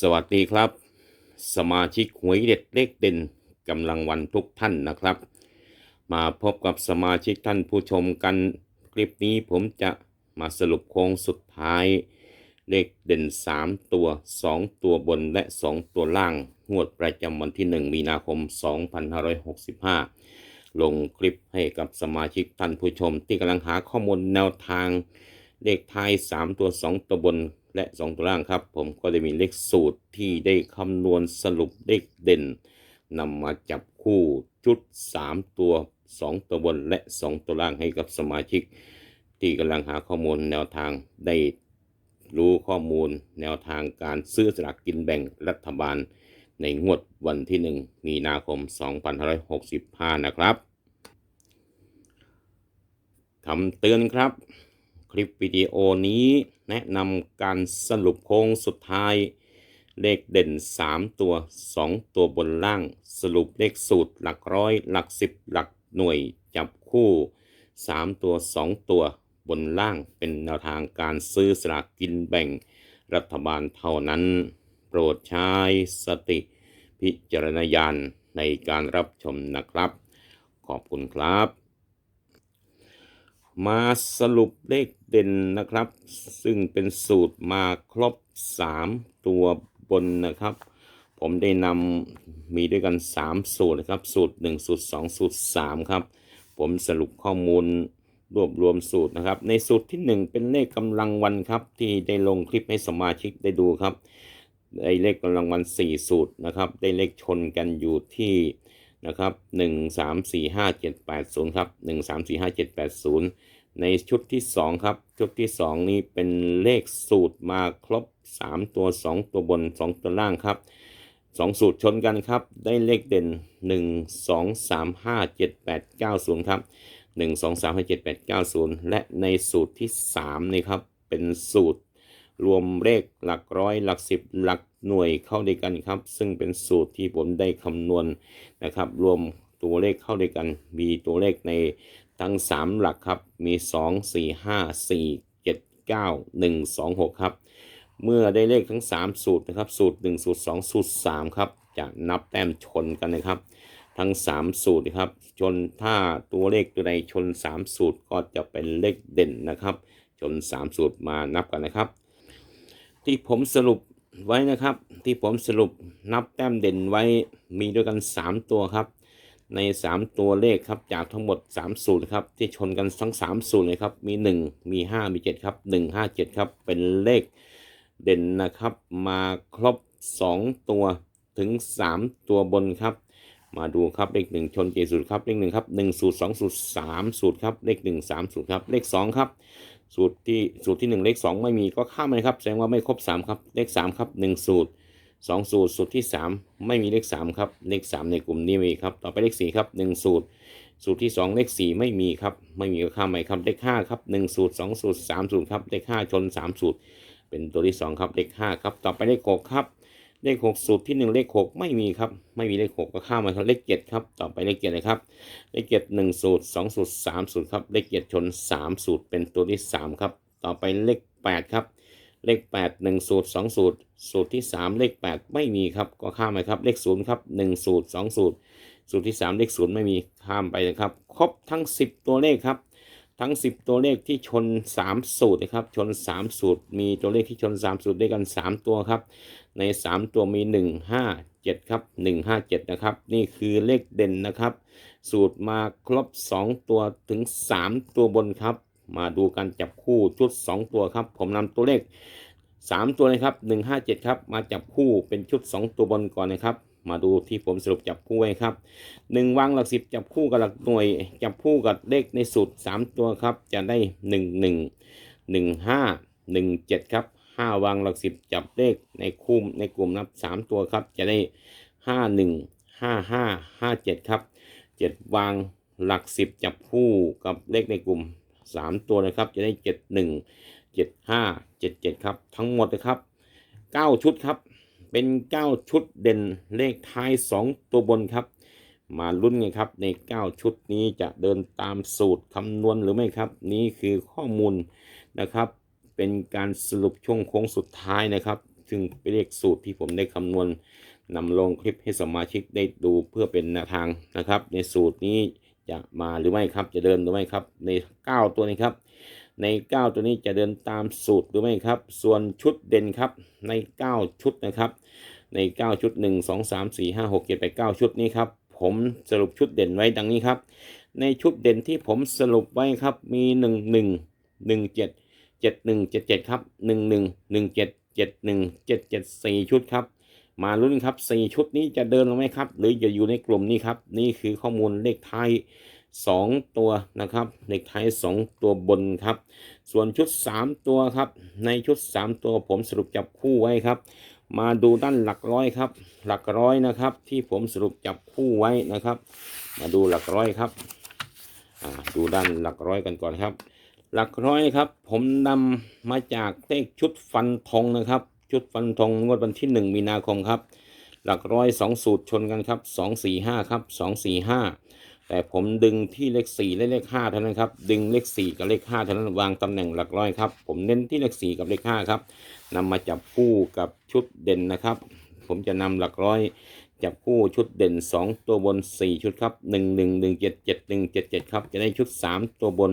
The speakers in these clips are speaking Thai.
สวัสดีครับ สมาชิกหวยเด็ดเลขเด่นกำลังวันทุกท่านนะครับ มาพบกับสมาชิกท่านผู้ชมกัน คลิปนี้ผมจะมาสรุปโค้งสุดท้าย เลขเด่น 3 ตัว 2 ตัวบนและ 2 ตัวล่างงวดประจำวันที่ 1 มีนาคม 2565 ลงคลิปให้กับสมาชิกท่านผู้ชม ที่กำลังหาข้อมูลแนวทางเลขท้าย 3 ตัว 2 ตัวบน และ 2 ตัวล่างครับ ผมก็จะมีเลขสูตรที่ได้คำนวณสรุปเลขเด่นนำมาจับคู่ชุด 3 ตัว 2 ตัวบนและ 2 ตัวล่างให้กับสมาชิก ที่กำลังหาข้อมูลแนวทางได้รู้ข้อมูลแนวทางการซื้อสลากกินแบ่งรัฐบาล ในงวดวันที่ 1 มีนาคม 2565 นะครับคำเตือนครับ คลิปวิดีโอนี้แนะนำการสรุปโค้งสุดท้าย เลขเด่น 3 ตัว 2 ตัวบนล่าง สรุปเลขสูตรหลักร้อย หลักสิบหลักหน่วยจับคู่ 3 ตัว 2 ตัวบนล่างเป็นแนวทางการซื้อสลากกินแบ่งรัฐบาลเท่านั้น โปรดใช้สติพิจารณญาณในการรับชมนะครับ ขอบคุณครับ มาสรุปเลขเด่นนะครับ ซึ่งเป็นสูตรมาครบ 3 ตัวบนนะครับ ผมได้นำมีด้วยกัน 3 สูตรนะครับ สูตร 1 สูตร 2 สูตร 3 ครับ ผมสรุปข้อมูลรวบรวมสูตรนะครับ ในสูตรที่ 1 เป็นเลขกำลังวันครับ ที่ได้ลงคลิปให้สมาชิกได้ดูครับ ได้เลขกำลังวัน 4 สูตรนะครับ ได้เลขชนกันอยู่ที่ นะครับ1 3 4 5 7 8 0ครับ1 3 4 5 7 8 0ในชุดที่2ครับ ชุดที่2นี้เป็นเลขสูตรมาครบ3ตัว2ตัวบน2ตัวล่างครับ2สูตรชนกันครับ ได้เลขเด่น1 2 3 5 7 8 9 0ครับ1 2 3 5 7 8 9 0และในสูตรที่3นี่ครับ เป็นสูตรรวมเลขหลักร้อยหลักสิบหลัก หน่วยเข้าด้วยกันครับ ซึ่งเป็นสูตรที่ผมได้คำนวณนะครับ รวมตัวเลขเข้าด้วยกัน มีตัวเลขในทั้ง 3 หลักครับ มี 2 4 5 4 7 9 1 2 6 ครับ เมื่อได้เลขทั้ง 3 สูตรนะครับ สูตร 1 สูตร 2 สูตร 3 ครับ จะนับแต้มชนกันนะครับ ทั้ง 3 สูตรครับ ชนถ้าตัวเลขตัวใดชน 3 สูตรก็จะเป็นเลขเด่นนะครับ ชน 3 สูตรมานับกันนะครับ ที่ผมสรุป ไว้นะครับ ที่ผมสรุปนับแต้มเด่นไว้มีด้วยกัน 3 ตัวครับ ใน 3 ตัวเลขครับจากทั้งหมด3สูตรครับที่ชนกันทั้ง3สูตรเลยครับมี 1 มี 5 มี 7 ครับ 1 5 7 ครับ เป็นเลขเด่นนะครับมาครบ 2 ตัวถึง 3 ตัวบนครับ มาดูครับเลขหนึ่งชนเจสูตรครับเลขหนึ่งครับหนึ่งสูตรสองสูตรสามสูตรครับเลขหนึ่งสามสูตรครับเลขสองครับ สูตรที่สูตรที่หนึ่งเลขสองไม่มีก็ข้ามเลยครับ แสดงว่าไม่ครบสามครับ เลขสามครับหนึ่งสูตรสองสูตร สูตรที่สามไม่มีเลขสามครับ เลขสามในกลุ่มนี้มีครับ ต่อไปเลขสี่ครับหนึ่งสูตร สูตรที่สองเลขสี่ไม่มีครับ ไม่มีก็ข้ามไปครับ เลขห้าครับหนึ่งสูตรสองสูตรสามสูตรครับ เลขห้าชนสามสูตร เป็นตัวที่สองครับ เลขห้าครับ ต่อไปเลขหกครับ เลขหกสูตรที่หนึ่งเลขหกไม่มีครับไม่มีเลขหกก็ข้ามมาครับเลขเจ็ดครับต่อไปเลขเจ็ดเลยครับเลขเจ็ดหนึ่งสูตรสองสูตรสามสูตรครับเลขเจ็ดชนสามสูตรเป็นตัวที่สามครับต่อไปเลขแปดครับเลขแปดหนึ่งสูตรสองสูตร สูตรที่สามเลขแปดไม่มีครับก็ข้ามไปครับเลขศูนย์ครับหนึ่งสูตรสองสูตร สูตรที่สามเลขศูนย์ไม่มีข้ามไปนะครับ ครบทั้งสิบตัวเลขครับ ทั้ง 10 ตัวเลขที่ชน 3 สูตรนะครับ ชน 3 สูตร มีตัวเลขที่ชน 3 สูตรด้วยกัน 3 ตัวครับ ใน 3 ตัวมี 1 5 7 ครับ 1 5 7 นะครับ นี่คือเลขเด่นนะครับ สูตรมาครบ 2 ตัวถึง 3 ตัวบนครับ มาดูการจับคู่ชุด 2 ตัวครับ ผมนำตัวเลข 3 ตัวนะครับ 1 5 7 ครับ มาจับคู่เป็นชุด 2 ตัวบนก่อนนะครับ มาดูที่ผมสรุปจับคู่ไว้ครับหนึ่งวางหลักสิบจับคู่กับหลักหน่วย จับคู่กับเลขในสูตรสามตัวครับ จะได้หนึ่งหนึ่งหนึ่งห้าหนึ่งเจ็ดครับห้าวางหลักสิบจับเลขในคู่ในกลุ่มนับสามตัวครับ จะได้ห้าหนึ่งห้าห้าห้าเจ็ดครับเจ็ดวางหลักสิบจับคู่กับเลขในกลุ่มสามตัวนะครับ จะได้เจ็ดหนึ่งเจ็ดห้าเจ็ดเจ็ดครับ ทั้งหมดนะครับเก้าชุดครับ เป็น 9 ชุดเด่นเลขท้าย 2 ตัวบนครับ มาลุ้นกันครับใน 9 ชุดนี้จะเดินตามสูตรคำนวณหรือไม่ครับ นี่คือข้อมูลนะครับ เป็นการสรุปช่วงโค้งสุดท้ายนะครับ ซึ่งเป็นเลขสูตรที่ผมได้คำนวณนำลงคลิปให้สมาชิกได้ดูเพื่อเป็นแนวทางนะครับ ในสูตรนี้จะมาหรือไม่ครับจะเดินหรือไม่ครับใน 9 ตัวนี้ครับ ใน 9 ตัวนี้จะเดินตามสูตรหรือไม่ครับ ส่วนชุดเด่นครับใน 9 ชุดนะครับ ใน 9 ชุด 1 2 3 4 5 6 7 8 9 ชุดนี้ครับ ผมสรุปชุดเด่นไว้ดังนี้ครับ ในชุดเด่นที่ผมสรุปไว้ครับมี 1 1 1 7 7 1 7 7 ครับ 1 1 1 7 7 1 7 7 4 ชุดครับ มาลุ้นครับ 4 ชุดนี้จะเดินหรือไม่ครับ หรือจะอยู่ในกลุ่มนี้ครับ นี่คือข้อมูลเลขไทย 2 ตัวนะครับเลขไทาย 2 ตัวบนครับ ส่วนชุด 3 ตัวครับ ในชุด 3 ตัวผมสรุปจับคู่ไว้ครับ มาดูด้านหลักร้อยครับ หลักร้อยนะครับ ที่ผมสรุปจับคู่ไว้นะครับ มาดูหลักร้อยครับดูด้านหลักร้อยกันก่อนครับ หลักร้อยครับ ผมนำมาจากเลขชุดฟันธงนะครับ ชุดฟันธงงวดวันที่ 1 มีนาคมครับ หลักร้อยสองสูตรชนกันครับสองสี่ห้าครับสองสี่ห้า แต่ผมดึงที่เลขสี่และเลขห้าเท่านั้นครับ ดึงเลขสี่กับเลขห้าเท่านั้นวางตำแหน่งหลักร้อยครับ ผมเน้นที่เลขสี่กับเลขห้าครับนำมาจับคู่กับชุดเด่นนะครับ ผมจะนำหลักร้อยจับคู่ชุดเด่น 2 ตัวบน 4 ชุดครับ 1 1 1 7 7 1 7 7 ครับ จะได้ชุด 3 ตัวบน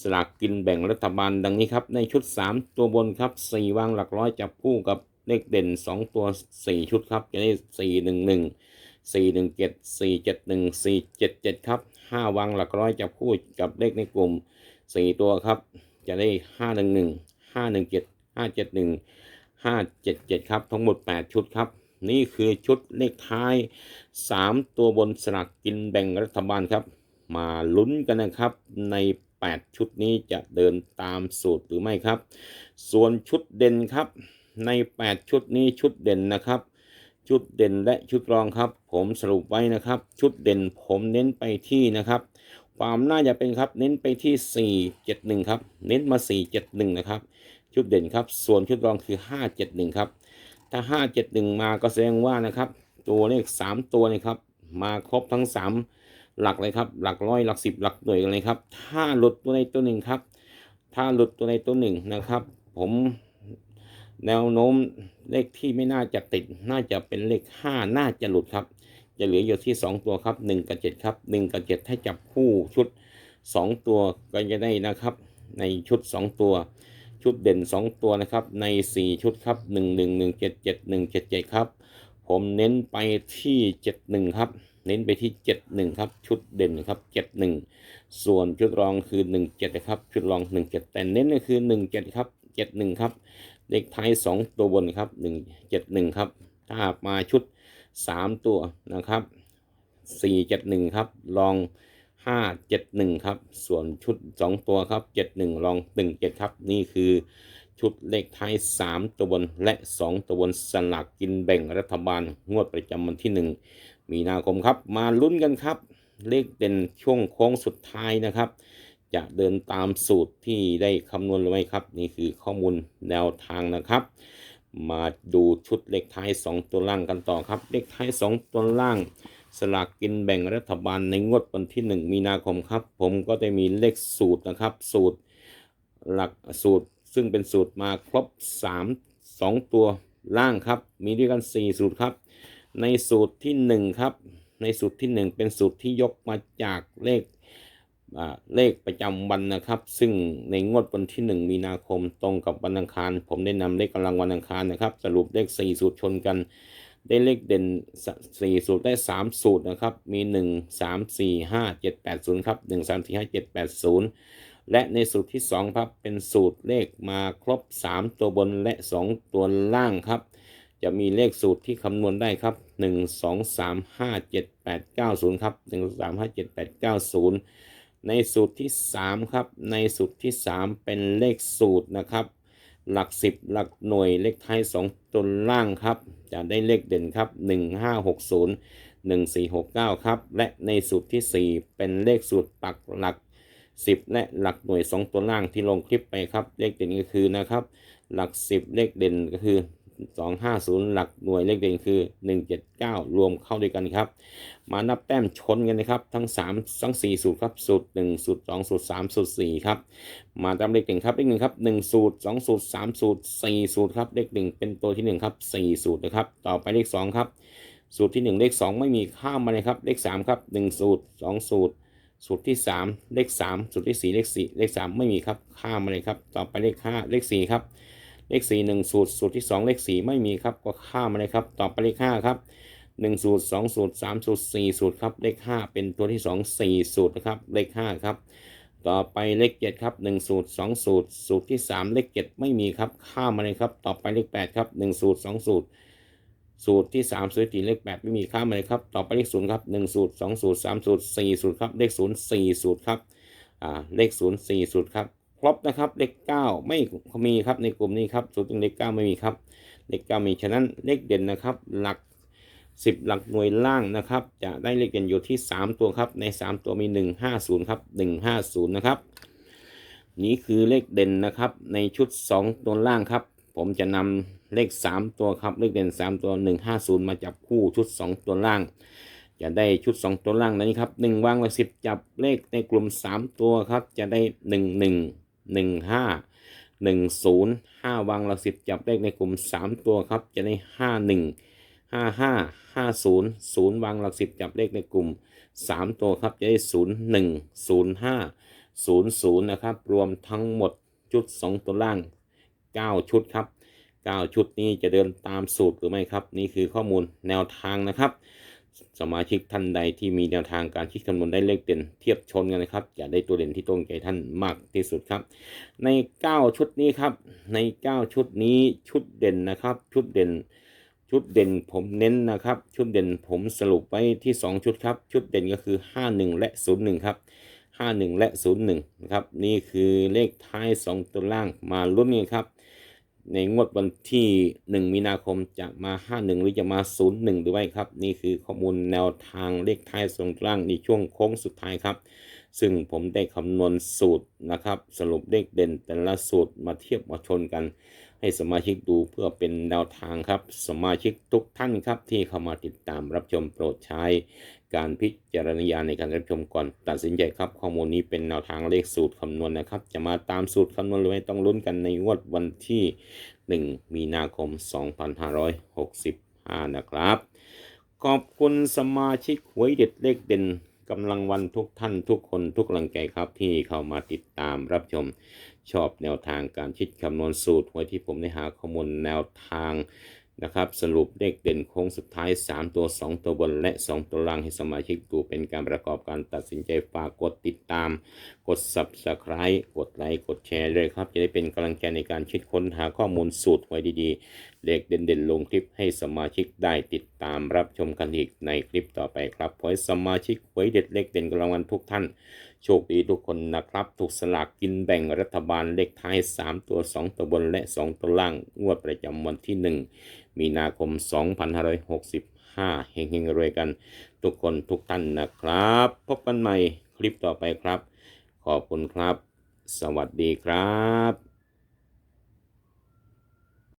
สลากกินแบ่งรัฐบาลดังนี้ครับ ในชุด 3 ตัวบนครับ 4 วางหลักร้อยจับคู่กับเลขเด่น 2 ตัว 4 ชุดครับ จะได้ 4 1 1 4 1 7 4 7 1 4 7 7 ครับ 5วางหลักร้อยจับคู่กับเลขในกลุ่ม 4 ตัวครับ จะได้ 5 1 1 5 1 7 5 7 1 5 7 7 ครับ ทั้งหมด 8 ชุดครับ นี่คือชุดเลขท้าย 3 ตัวบนสลากกินแบ่งรัฐบาลครับ มาลุ้นกันนะครับใน 8 ชุดนี้จะเดินตามสูตรหรือไม่ครับ ส่วนชุดเด่นครับใน 8 ชุดนี้ชุดเด่นนะครับ ชุดเด่นและชุดรองครับ ผมสรุปไว้นะครับ ชุดเด่นผมเน้นไปที่นะครับความน่าจะเป็นครับเน้นไปที่ 4 7 1 ครับ เน้นมา 4 7 1 นะครับ ชุดเด่นครับ ส่วนชุดรองคือ 5 7 1 ครับ ถ้า 5 7 1 มาก็แสดงว่านะครับ ตัวเลข 3 ตัวนี่ครับ มาครบทั้ง 3 หลักเลยครับ หลักร้อยหลักสิบหลักหน่วยกันเลยครับ ถ้าหลุดตัวใดตัวหนึ่งครับ ถ้าหลุดตัวใดตัวหนึ่งนะครับ ผม แนวโน้มเลขที่ไม่น่าจะติด น่าจะเป็นเลข 5 น่าจะหลุดครับ จะเหลืออยู่ที่ 2 ตัวครับ 1 กับ 7 ครับ 1 กับ7ให้จับคู่ชุด 2 ตัวก็จะได้นะครับ ในชุด 2 ตัว ชุดเด่น 2 ตัวนะครับ ใน 4 ชุดครับ 1 1 1 7 7 1 7 7 ครับ ผมเน้นไปที่ 71 ครับ เน้นไปที่ 71 ครับ ชุดเด่นครับ 71 ส่วนชุดรองคือ 17 ครับ ชุดรอง 17 แต่เน้นก็คือ 17 ครับ 71 ครับ เลขท้าย 2 ตัวบนครับ 171 ครับ ถ้ามาชุด 3 ตัวนะครับ 471 ครับ ลอง 571 ครับ ส่วนชุด 2 ตัวครับ 71 ลอง 17 ครับ นี่คือชุดเลขท้าย 3 ตัวบนและ 2 ตัวบนสลากกินแบ่งรัฐบาลงวดประจำวันที่ 1 มีนาคมครับ มาลุ้นกันครับ เลขเด่นช่วงโค้งสุดท้ายนะครับ จะเดินตามสูตรที่ได้คำนวณหรือไม่ครับ นี่คือข้อมูลแนวทางนะครับ มาดูชุดเลขท้าย 2 ตัวล่างกันต่อครับ เลขท้าย 2 ตัวล่าง สลากกินแบ่งรัฐบาลในงวดวันที่ 1 มีนาคมครับ ผมก็ได้มีเลขสูตรนะครับ สูตรหลักสูตร ซึ่งเป็นสูตรมาครบ 3 2 ตัวล่างครับ มีด้วยกัน 4 สูตรครับ ในสูตรที่ 1 ครับ ในสูตรที่ 1 เป็นสูตรที่ยกมาจากเลข เลขประจำวันนะครับ ซึ่งในงวดวันที่ 1 มีนาคมตรงกับวันอังคาร ผมได้นำเลขกำลังวันอังคารนะครับ สรุปเลข 4 สูตรชนกัน ได้เลขเด่น 4 สูตรได้ 3 สูตรนะครับ มี 1 3 4 5 7 8 0ครับ1 3 4 5 7 8 0 และในสูตรที่ 2 ครับ เป็นสูตรเลขมาครบ 3 ตัวบนและ 2 ตัวล่างครับ จะมีเลขสูตรที่คำนวณได้ครับ 1 2 3 5 7 8 9 0 ครับ 1 3 5 7 8 9 0 ในสูตรที่ 3 ครับ ในสูตรที่ 3 เป็นเลขสูตรนะครับ หลัก 10 หลักหน่วยเลขท้าย2ตัวล่างครับ จะได้เลขเด่นครับ 1560 1469 ครับ และในสูตรทีสี่4 เป็นเลขสูตรปักหลัก 10 และหลักหน่วย 2 ตัวล่างที่ลงคลิปไปครับ เลขเด่นก็คือนะครับ หลัก 10 เลขเด่นก็คือ สองห้าศูนย์หลักหน่วยเลขเด่นคือหนึ่งเจ็ดเก้ารวมเข้าด้วยกันครับ มานับแต้มชนกันนะครับทั้งสามทั้งสี่สูตรครับ สูตรหนึ่งสูตรสองสูตรสามสูตรสี่ครับ มาตามเลขหนึ่งครับเลขหนึ่งครับหนึ่งสูตรสองสูตรสามสูตรสี่สูตรครับ เลขหนึ่งเป็นตัวที่หนึ่งครับสี่สูตรนะครับ ต่อไปเลขสองครับ สูตรที่หนึ่งเลขสองไม่มีข้ามมาเลยครับ เลขสามครับหนึ่งสูตรสองสูตรสูตรที่สามเลขสามสูตรที่สี่เลขสี่เลขสามไม่มีครับ ข้ามมาเลยครับ ต่อไปเลขห้าเลขสี่ครับ เลขสี่หนึ่งสูตร สูตรที่สองเลขสี่ไม่มีครับ ก็ข้ามมาเลยครับ ต่อไปเลขห้าครับหนึ่งสูตรสองสูตรสามสูตรสี่สูตรครับ เลขห้าเป็นตัวที่สองสี่สูตรนะครับ เลขห้าครับ ต่อไปเลขเจ็ดครับหนึ่งสูตรสองสูตร สูตรที่สามเลขเจ็ดไม่มีครับ ข้ามมาเลยครับ ต่อไปเลขแปดครับหนึ่งสูตรสองสูตร สูตรที่สามสูตรที่เลขแปดไม่มีข้ามมาเลยครับ ต่อไปเลขศูนย์ครับหนึ่งสูตรสองสูตรสามสูตรสี่สูตรครับ เลขศูนย์สี่สูตรครับ อ่า เลขศูนย์สี่สูตรครับ ครบนะครับ เลขเก้าไม่มีครับในกลุ่มนี้ครับสูตรเลขเก้าไม่มีครับ เลขเก้ามีฉะนั้นเลขเด่นนะครับ หลักสิบหลักหน่วยล่างนะครับ จะได้เลขเด่นอยู่ที่สามตัวครับ ในสามตัวมีหนึ่งห้าศูนย์ครับหนึ่งห้าศูนย์นะครับ นี่คือเลขเด่นนะครับ ในชุด2ตัวล่างครับ ผมจะนำเลข3ตัวครับ เลขเด่น3ตัว150มาจับคู่ชุด2ตัวล่างจะได้ชุด 2 ตัวล่างนั้ครับ1วางหลักสิบจับเลขในกลุ่ม 3 ตัวครับ จะได้ 1 1 1 5 1 0 5วางหลักสิบจับเลขในกลุ่ม 3 ตัวครับ จะได้ 5 1 5 5 5 0 0วางหลักสิบจับเลขในกลุ่ม 3 ตัวครับ จะได้ 0 1 0 5ศูนย์ศูนย์นะครับ รวมทั้งหมดชุด 2 ตัวล่าง 9 ชุดครับ 9 ชุดนี้จะเดินตามสูตรหรือไม่ครับ นี่คือข้อมูลแนวทางนะครับ สมาชิกท่านใดที่มีแนวทางการคิดคำนวณได้เลขเด่นเทียบชนกันนะครับจะได้ตัวเด่นที่ตรงใจท่านมากที่สุดครับ ใน 9 ชุดนี้ครับ ใน 9 ชุดนี้ชุดเด่นนะครับ ชุดเด่น ชุดเด่นผมเน้นนะครับ ชุดเด่นผมสรุปไว้ที่ 2 ชุดครับ ชุดเด่นก็คือ 51 และ 01 ครับ 51 และ 01 นะครับ นี่คือเลขท้าย 2 ตัวล่างมาลุ้นกันครับ ในงวดวันที่ 1 มีนาคมจะมา 51 หรือจะมา 01 หรือไม่ครับ นี่คือข้อมูลแนวทางเลขท้าย2ตัวล่างในช่วงโค้งสุดท้ายครับ ซึ่งผมได้คำนวณสูตรนะครับ สรุปเลขเด่นแต่ละสูตรมาเทียบมาชนกัน ให้สมาชิกดูเพื่อเป็นแนวทางครับ สมาชิกทุกท่านครับที่เข้ามาติดตามรับชมโปรดใช้ การพิจารณาในการรับชมก่อน ตัดสินใจครับ ข้อมูลนี้เป็นแนวทางเลขสูตรคำนวณนะครับ จะมาตามสูตรคำนวณหรือไม่ต้องลุ้นกันในงวดวันที่ 1 มีนาคม 2565 นะครับ ขอบคุณสมาชิกหวยเด็ดเลขเด่นกำลังวันทุกท่านทุกคนทุกกำลังใจครับที่เข้ามาติดตามรับชมชอบแนวทางการคิดคำนวณสูตรหวยที่ผมได้หาข้อมูลแนวทาง นะครับสรุปเลขเด่นโค้งสุดท้าย 3 ตัว 2 ตัวบนและ 2 ตัวล่างให้สมาชิกดูเป็นการประกอบการตัดสินใจฝากกดติดตาม กด subscribe กดไลค์กดแชร์เลยครับ จะได้เป็นกำลังใจในการคิดค้นหาข้อมูลสูตรไว้ดีๆ เลขเด่นๆ ลงคลิปให้สมาชิกได้ติดตามรับชมกันอีกในคลิปต่อไปครับขอให้สมาชิกหวยเด็ดเลขเด่นกำลังวันทุกท่าน โชคดีทุกคนนะครับ ถูกสลากกินแบ่งรัฐบาลเลขท้าย 3 ตัว 2 ตัวบนและ 2 ตัวล่าง งวดประจำวันที่ 1 มีนาคม 2565เฮงๆรวยกัน ทุกคนทุกท่านนะครับ พบกันใหม่คลิปต่อไปครับ ขอบคุณครับ สวัสดีครับ